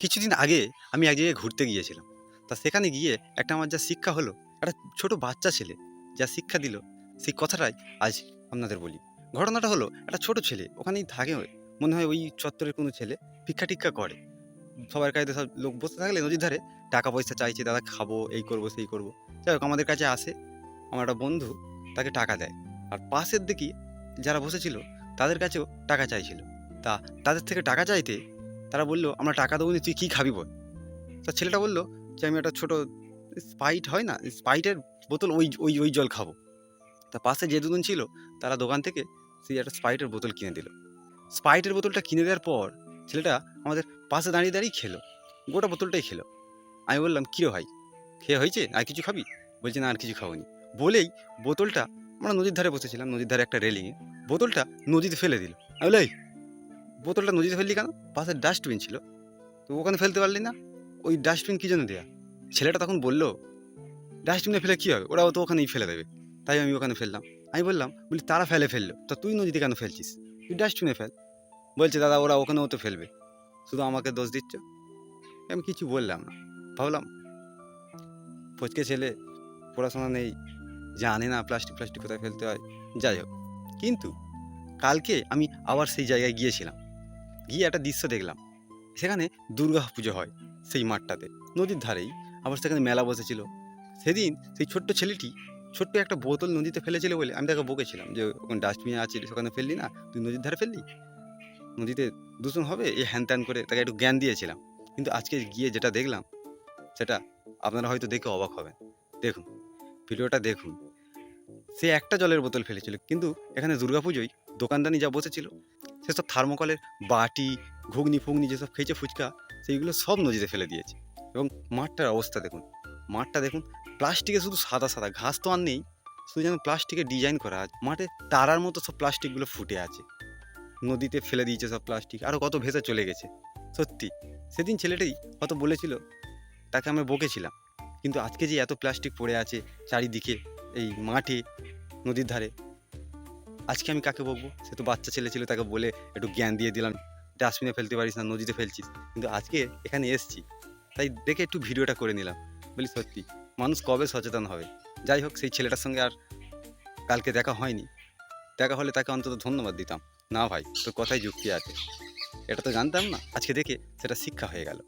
কিছুদিন আগে আমি এক জায়গায় ঘুরতে গিয়েছিলাম। তা সেখানে গিয়ে একটা আমার যা শিক্ষা হলো, একটা ছোট বাচ্চা ছেলে যা শিক্ষা দিল, সেই কথাটাই আজ আপনাদের বলি। ঘটনাটা হলো, একটা ছোট ছেলে, ওখানেই থাকে মনে হয় ওই চত্বরের কোনো ছেলে, ভিক্ষা টিক্ষা করে। সবার কাছে সব লোক বসে থাকলে নদীর ধারে টাকা পয়সা চাইছে, দাদা খাব, এই করব, সেই করব। যাই হোক, আমাদের কাছে আসে, আমার একটা বন্ধু তাকে টাকা দেয়। আর পাশের দিকে যারা বসেছিল, তাদের কাছেও টাকা চাইছিল। তা তাদের থেকে টাকা চাইতে তারা বলল আমরা টাকা দেবো তুই কী খাবি বল? তা ছেলেটা বলল যে আমি একটা ছোটো স্পাইট হয় না স্পাইটের বোতল ওই ওই ওই জল খাব। তা পাশে যে দুজন ছিল তারা দোকান থেকে সেই একটা স্পাইটের বোতল কিনে দিল। স্পাইটের বোতলটা কিনে দেওয়ার পর ছেলেটা আমাদের পাশে দাঁড়িয়ে দাঁড়িয়ে খেলো গোটা বোতলটাই খেলো। আমি বললাম কী রে ভাই খেয়ে হয়েছে? আর কিছু খাবি? বলছে না আর কিছু খাওনি। বলেই বোতলটা আমরা নদীর ধারে বসেছিলাম নদীর ধারে একটা রেলিংয়ে বোতলটা নদীতে ফেলে দিল। আমি বলি, "এই, বোতলটা নদীতে ফেললি কেন? পাশে ডাস্টবিন ছিল। তো ওখানে ফেলতে পারলি না। ওই ডাস্টবিন কী জন্য দেয়া? ছেলেটা তখন বলল ডাস্টবিনে ফেলে কী হবে? ওরাও তো ওখানেই ফেলে দেবে। তাই আমি ওখানে ফেললাম। আমি বললাম, বলি তারা ফেলে ফেলল। তা তুই নদীতে কেন ফেলছিস? তুই ডাস্টবিনে ফেল। বলছে, দাদা, ওরা ওখানেও তো ফেলবে। শুধু আমাকে দোষ দিচ্ছ? আমি কিছু বললাম না। ভাবলাম, ফচকে ছেলে, পড়াশোনা নেই, জানে না প্লাস্টিক প্লাস্টিক কোথায় ফেলতে হয়। যাই হোক। কিন্তু কালকে আমি আবার সেই জায়গায় গিয়েছিলাম। গিয়ে একটা দৃশ্য দেখলাম। সেখানে দুর্গা পুজো হয় সেই মাঠটাতে। নদীর ধারেই আবার সেখানে মেলা বসেছিল। সেদিন সেই ছোট্ট ছেলেটি ছোট্ট একটা বোতল নদীতে ফেলেছিল বলে আমি তাকে বকেছিলাম যে, ওখানে ডাস্টবিন আছে সেখানে ফেললি না? তুই নদীর ধারে ফেললি? নদীতে দূষণ হবে এই হ্যান ত্যান করে তাকে একটু জ্ঞান দিয়েছিলাম। কিন্তু আজকে গিয়ে যেটা দেখলাম, সেটা আপনারা হয়তো দেখে অবাক হবেন। দেখুন, ভিডিওটা দেখুন। সে একটা জলের বোতল ফেলেছিল, কিন্তু এখানে দুর্গাপুজোয় দোকানদানি যা বসেছিল সেসব থার্মোকলের বাটি, ঘুগনি ফুগনি যেসব খেয়েছে ফুচকা, সেইগুলো সব নদীতে ফেলে দিয়েছে। এবং মাঠটার অবস্থা দেখুন, মাঠটা দেখুন, প্লাস্টিকে শুধু সাদা সাদা, ঘাস তো আর নেই, শুধু যেন প্লাস্টিকের ডিজাইন করা আছে। মাঠে তারার মতো সব প্লাস্টিকগুলো ফুটে আছে। নদীতে ফেলে দিয়েছে সব প্লাস্টিক আরও কত ভেসে চলে গেছে। সত্যি, সেদিন ছেলেটাই হয়তো বলেছিল, তাকে আমি বকেছিলাম, কিন্তু আজকে যে এত প্লাস্টিক পড়ে আছে চারিদিকে, এই মাঠে, নদীর ধারে আজকে আমি কাকে বকবো? সে তো বাচ্চা ছেলে ছিল, তাকে বলে একটু জ্ঞান দিয়ে দিলাম। ডাস্টবিনে ফেলতে পারিস না, নদীতে ফেলছিস। কিন্তু আজকে এখানে এসছি। তাই দেখে একটু ভিডিওটা করে নিলাম। বলি, সত্যি, মানুষ কবে সচেতন হবে? যাই হোক, সেই ছেলেটার সঙ্গে আর কালকে দেখা হয়নি। দেখা হলে তাকে অন্তত ধন্যবাদ দিতাম। না ভাই, তোর কথাই যুক্তি আছে। এটা তো জানতাম না। আজকে দেখে সেটা শিক্ষা হয়ে গেল।